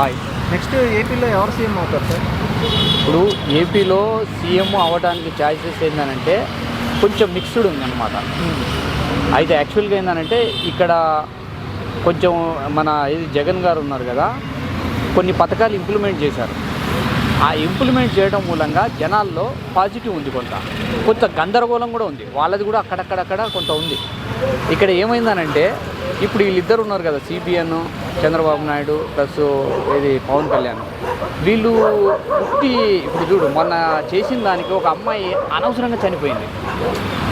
Hi next ఏపీలో ఎవరు CM అవుతారు సార్ ఇప్పుడు ఏపీలో సీఎం అవ్వడానికి ఛాయిసెస్ ఏంటంటే కొంచెం మిక్స్డ్ ఉందన్నమాట. అయితే యాక్చువల్గా ఏంటంటే ఇక్కడ కొంచెం మన ఇది జగన్ గారు ఉన్నారు కదా కొన్ని పథకాలు ఇంప్లిమెంట్ చేశారు. ఆ ఇంప్లిమెంట్ చేయడం మూలంగా జనాల్లో పాజిటివ్ ఉంది కొంత. కొంత గందరగోళం కూడా ఉంది. వాళ్ళది కూడా అక్కడక్కడక్కడ కొంత ఉంది. ఇక్కడ ఏమైందనంటే ఇప్పుడు వీళ్ళిద్దరు ఉన్నారు కదా సిబిఎన్ చంద్రబాబు నాయుడు ప్లస్ ఇది పవన్ కళ్యాణ్. వీళ్ళు పుట్టి ఇప్పుడు చూడు మొన్న చేసిన దానికి ఒక అమ్మాయి అనవసరంగా చనిపోయింది.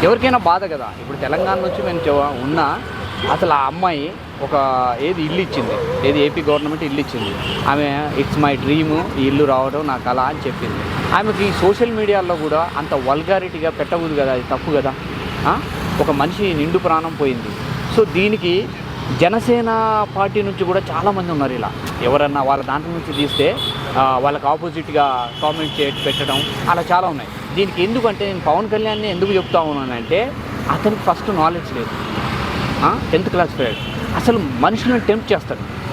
ఎవరికైనా బాధ కదా? ఇప్పుడు తెలంగాణ నుంచి మేము ఉన్నా అసలు ఆ అమ్మాయి ఒక ఏది ఇల్లు ఇచ్చింది. ఏది ఏపీ గవర్నమెంట్ ఇల్లు ఇచ్చింది. ఆమె ఇట్స్ మై డ్రీమ్ ఈ ఇల్లు రావడం నా కళ అని చెప్పింది. ఆమెకి సోషల్ మీడియాలో కూడా అంత వల్గారిటీగా పెట్టకూడదు కదా అది తప్పు కదా? ఒక మనిషి నిండు ప్రాణం పోయింది. సో దీనికి జనసేన పార్టీ నుంచి కూడా చాలామంది ఉన్నారు ఇలా. ఎవరన్నా వాళ్ళ దాంట్లో నుంచి తీస్తే వాళ్ళకి ఆపోజిట్గా కామెంట్ చే పెట్టడం అలా చాలా ఉన్నాయి. దీనికి ఎందుకంటే నేను పవన్ కళ్యాణ్ని ఎందుకు చెప్తా ఉన్నానంటే అతనికి ఫస్ట్ నాలెడ్జ్ లేదు. టెన్త్ క్లాస్ పిల్లడు అసలు మనుషులను టెంప్ట్ చేస్తాడు.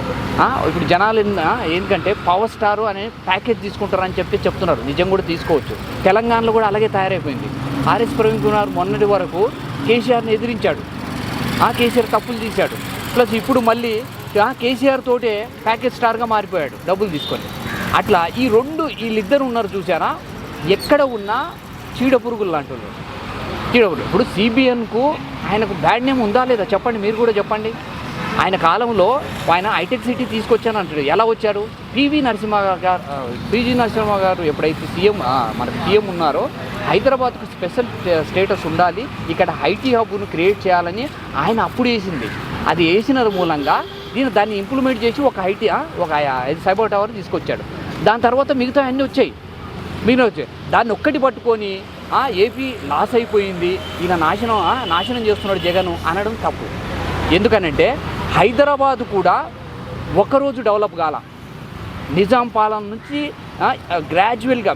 ఇప్పుడు జనాలు ఏంద- ఎందుకంటే పవర్ స్టార్ అనే ప్యాకేజ్ తీసుకుంటారని చెప్పి చెప్తున్నారు. నిజం కూడా తీసుకోవచ్చు. తెలంగాణలో కూడా అలాగే తయారైపోయింది. ఆర్ఎస్ ప్రవీణ్ కుమార్ మొన్నటి వరకు కేసీఆర్ని ఎదిరించాడు. ఆ కేసీఆర్ తప్పులు తీశాడు. ప్లస్ ఇప్పుడు మళ్ళీ ఆ కేసీఆర్ తోటే ప్యాకేజ్ స్టార్గా మారిపోయాడు డబ్బులు తీసుకొని. అట్లా ఈ రెండు వీళ్ళిద్దరు ఉన్నారు చూసారా ఎక్కడ ఉన్నా చీడ పురుగులు లాంటి వాళ్ళు. చీడ పురుగులు. ఇప్పుడు సిబిఎన్కు ఆయనకు బ్యాడ్ నేమ్ ఉందా లేదా చెప్పండి మీరు కూడా చెప్పండి. ఆయన కాలంలో ఆయన హైటెక్ సిటీ తీసుకొచ్చాను అంటాడు. ఎలా వచ్చాడు? పివి నరసింహ గారు పిజి నరసింహ గారు ఎప్పుడైతే సీఎం మన సీఎం ఉన్నారో హైదరాబాద్కు స్పెషల్ స్టేటస్ ఉండాలి. ఇక్కడ ఐటీ హబ్ను క్రియేట్ చేయాలని ఆయన అప్పుడు వేసింది. అది వేసిన మూలంగా దీన్ని దాన్ని ఇంప్లిమెంట్ చేసి ఒక ఐటీ ఒక సైబర్ టవర్ తీసుకొచ్చాడు. దాని తర్వాత మిగతా అన్నీ వచ్చాయి. మిగిలిన వచ్చాయి దాన్ని ఒక్కటి పట్టుకొని ఏపీ లాస్ అయిపోయింది. ఈయన నాశనం నాశనం చేస్తున్నాడు జగన్ అనడం తప్పు. ఎందుకనంటే హైదరాబాద్ కూడా ఒక్కరోజు డెవలప్ కాల. నిజాం పాలన నుంచి గ్రాడ్యువల్గా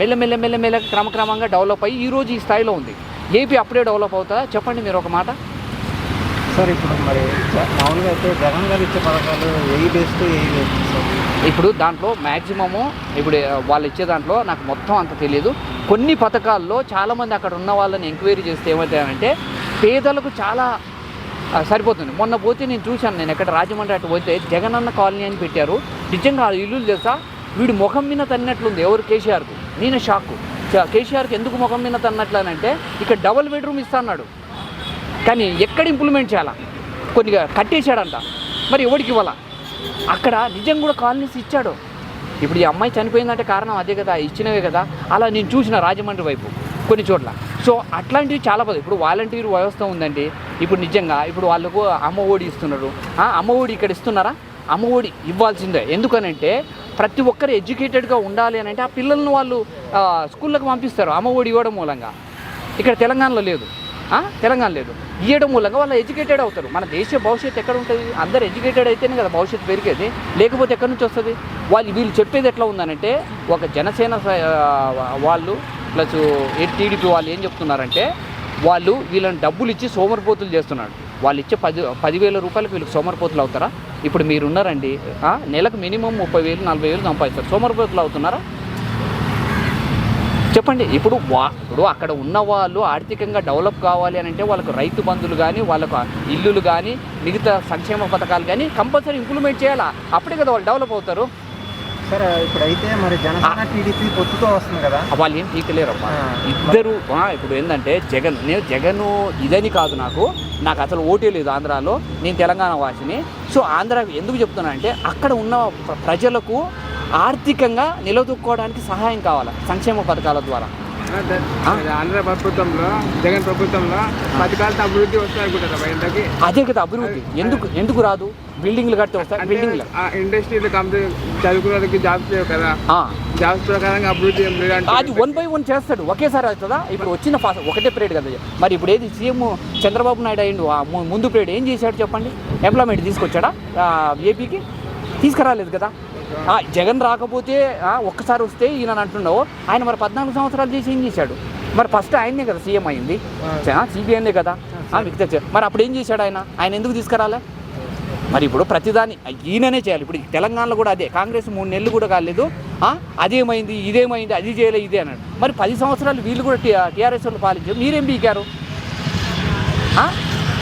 మెల్లమెల్ల మెల్లమెల్ల క్రమక్రమంగా డెవలప్ అయ్యి ఈరోజు ఈ స్థాయిలో ఉంది. ఏపీ అప్పుడే డెవలప్ అవుతుందా చెప్పండి మీరు ఒక మాట. సార్ ఇప్పుడు మరి మామూలుగా అయితే జగన్ గారు ఇచ్చే పథకాలు ఏ బేస్డ్ ఏ ఇప్పుడు దాంట్లో మ్యాక్సిమము ఇప్పుడు వాళ్ళు ఇచ్చే దాంట్లో నాకు మొత్తం అంత తెలియదు కొన్ని పథకాల్లో చాలామంది అక్కడ ఉన్న వాళ్ళని ఎంక్వైరీ చేస్తే ఏమవుతాయంటే పేదలకు చాలా సరిపోతుంది. మొన్న పోతే నేను చూశాను నేను ఎక్కడ రాజమండ్రి అటు పోతే జగనన్న కాలనీ అని పెట్టారు. నిజంగా ఆ ఇల్లు తెలుసా? వీడి ముఖం మీద తన్నట్లుంది ఎవరు కేసీఆర్కు? నేను షాక్ కేసీఆర్కి ఎందుకు ముఖం మీద తన్నట్లు అని అంటే ఇక్కడ డబుల్ బెడ్రూమ్ ఇస్తా అన్నాడు కానీ ఎక్కడ ఇంప్లిమెంట్ చేయాలా? కొద్దిగా కట్టేశాడంట. మరి ఎవరికి ఇవ్వాలా? అక్కడ నిజం కూడా కాలనీస్ ఇచ్చాడు. ఇప్పుడు ఈ అమ్మాయి చనిపోయిందంటే కారణం అదే కదా ఇచ్చినవే కదా. అలా నేను చూసిన రాజమండ్రి వైపు. కొన్ని చోట్ల. సో అట్లాంటివి చాలా పదవి ఇప్పుడు వాలంటీర్ వ్యవస్థ ఉందండి. ఇప్పుడు నిజంగా ఇప్పుడు వాళ్ళకు అమ్మ ఒడి ఇస్తున్నారు. అమ్మ ఒడి ఇక్కడ ఇస్తున్నారా? అమ్మ ఒడి ఇవ్వాల్సిందే. ఎందుకనంటే ప్రతి ఒక్కరు ఎడ్యుకేటెడ్గా ఉండాలి అని అంటే ఆ పిల్లలను వాళ్ళు స్కూళ్ళకు స్కూళ్ళకి పంపిస్తారు అమ్మ ఒడి ఇవ్వడం మూలంగా. ఇక్కడ తెలంగాణలో లేదు. తెలంగాణ లేదు. ఇవ్వడం మూలంగా వాళ్ళు ఎడ్యుకేటెడ్ అవుతారు. మన దేశ భవిష్యత్తు ఎక్కడ ఉంటుంది? అందరు ఎడ్యుకేటెడ్ అయితేనే కదా భవిష్యత్తు పెరిగేది. లేకపోతే ఎక్కడి నుంచి వస్తుంది? వాళ్ళు వీళ్ళు చెప్పేది ఎట్లా ఉందనంటే ఒక జనసేన వాళ్ళు ప్లస్ టీడీపీ వాళ్ళు ఏం చెప్తున్నారంటే వాళ్ళు వీళ్ళని డబ్బులు ఇచ్చి సోమరిపోతులు చేస్తున్నాడు వాళ్ళు ఇచ్చే పది పదివేల రూపాయలకు వీళ్ళకి సోమరిపోతులు అవుతారా? ఇప్పుడు మీరు ఉన్నారండి నెలకు మినిమం ముప్పై వేలు నలభై వేలు సంపాదిస్తారు. సోమరిపోతులు అవుతున్నారా? చెప్పండి. ఇప్పుడు వా ఇప్పుడు అక్కడ ఉన్న వాళ్ళు ఆర్థికంగా డెవలప్ కావాలి అని అంటే వాళ్ళకు రైతు బంధులు కానీ వాళ్ళకు ఇల్లులు కానీ మిగతా సంక్షేమ పథకాలు కానీ కంపల్సరీ ఇంప్లిమెంట్ చేయాలా? అప్పుడే కదా వాళ్ళు డెవలప్ అవుతారు. సార్ ఇప్పుడు అయితే మరి జనసేన టీడీపీ పొత్తుతో వస్తుంది కదా. వాళ్ళు ఏం పీకలేరు అమ్మా ఆ, ఇద్దరు ఇప్పుడు ఏంటంటే జగన్ నేను జగన్ ఇదని కాదు నాకు. నాకు అసలు ఓటే లేదు ఆంధ్రాలో. నేను తెలంగాణ వాసిని. సో ఆంధ్ర ఎందుకు చెప్తున్నా అంటే అక్కడ ఉన్న ప్ర- ప్రజలకు ఆర్థికంగా నిలదొక్కుకోవడానికి సహాయం కావాలి సంక్షేమ పథకాల ద్వారా? ఆంధ్ర ప్రభుత్వంలో జగన్ ప్రభుత్వంలో పథకాలతో అభివృద్ధి వస్తాయి అదే కదా అభివృద్ధి. ఎందుకు ఎందుకు రాదు? బిల్డింగ్లు కడితే వస్తాయి బిల్డింగ్లు. ఆ ఇండస్ట్రీలో కంపెనీ జాబ్స్ లేవు కదా. జాబ్స్ ప్రకారంగా అభివృద్ధి ఏం అది వన్ బై వన్ చేస్తాడు ఒకేసారి అవుతుందా? ఇప్పుడు వచ్చిన ఫాస్ట్ ఒకటే పీరియడ్ కదా. మరి ఇప్పుడు ఏది సీఎం చంద్రబాబు నాయుడు అయ్యిండు ముందు పీరియడ్ ఏం చేశాడు చెప్పండి? ఎంప్లాయ్మెంట్ తీసుకొచ్చాడా ఏపీకి తీసుకురాలేదు కదా. ఆ, జగన్ రాకపోతే ఒక్కసారి వస్తే ఈయన అంటున్నావు. ఆయన మరి పద్నాలుగు సంవత్సరాలు చేసి ఏం చేశాడు? మరి ఫస్ట్ ఆయనే కదా సీఎం అయింది సిబిఐనే కదా. మిగతా మరి అప్పుడు ఏం చేశాడు ఆయన? ఆయన ఎందుకు తీసుకురాలే? మరి ఇప్పుడు ప్రతిదాని ఈయననే చేయాలి. ఇప్పుడు తెలంగాణలో కూడా అదే కాంగ్రెస్ మూడు నెలలు కూడా కాలేదు. అదేమైంది ఇదేమైంది అది చేయలే ఇదే అన్నాడు. మరి పది సంవత్సరాలు వీళ్ళు కూడా టీఆర్ఎస్ వాళ్ళు పాలించారు. మీరేం పీకారు?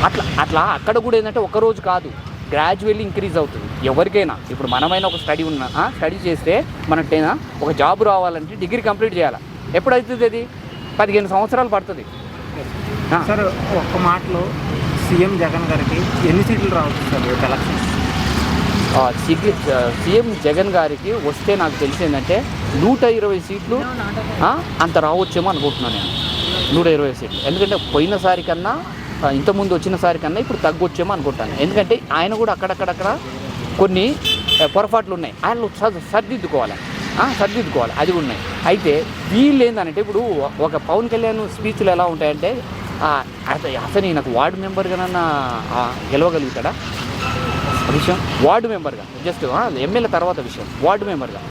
అట్లా అట్లా అక్కడ కూడా ఏంటంటే ఒక్కరోజు కాదు గ్రాడ్యువల్లీ ఇంక్రీజ్ అవుతుంది. ఎవరికైనా ఇప్పుడు మనమైనా ఒక స్టడీ ఉన్న స్టడీ చేస్తే మనకైనా ఒక జాబ్ రావాలంటే డిగ్రీ కంప్లీట్ చేయాలి? ఎప్పుడవుతుంది అది? పదిహేను సంవత్సరాలు పడుతుంది. సార్ ఒక్క మాటలో సీఎం జగన్ గారికి ఎన్ని సీట్లు రావచ్చు సార్ రేపు ఎలక్షన్స్ సిగ్గి- సీఎం జగన్ గారికి వస్తే నాకు తెలిసిందంటే నూట ఇరవై సీట్లు అంత రావచ్చేమో అనుకుంటున్నాను నేను. నూట ఇరవై సీట్లు. ఎందుకంటే పోయినసారి కన్నా ఇంతకుముందు వచ్చినసారి కన్నా ఇప్పుడు తగ్గొచ్చేమో అనుకుంటాను. ఎందుకంటే ఆయన కూడా అక్కడక్కడక్కడ కొన్ని పొరపాట్లు ఉన్నాయి. ఆయన సర్- సరిదిద్దుకోవాలి. అది ఉన్నాయి. అయితే వీళ్ళు ఏంటంటే ఇప్పుడు ఒక పవన్ కళ్యాణ్ స్పీచ్లు ఎలా ఉంటాయంటే అతని అసలు వార్డు మెంబర్గానన్నా గెలవగలుగుతాడా? విషయం. వార్డు మెంబర్గా. జస్ట్ ఎమ్మెల్యే తర్వాత విషయం. వార్డు మెంబర్గా.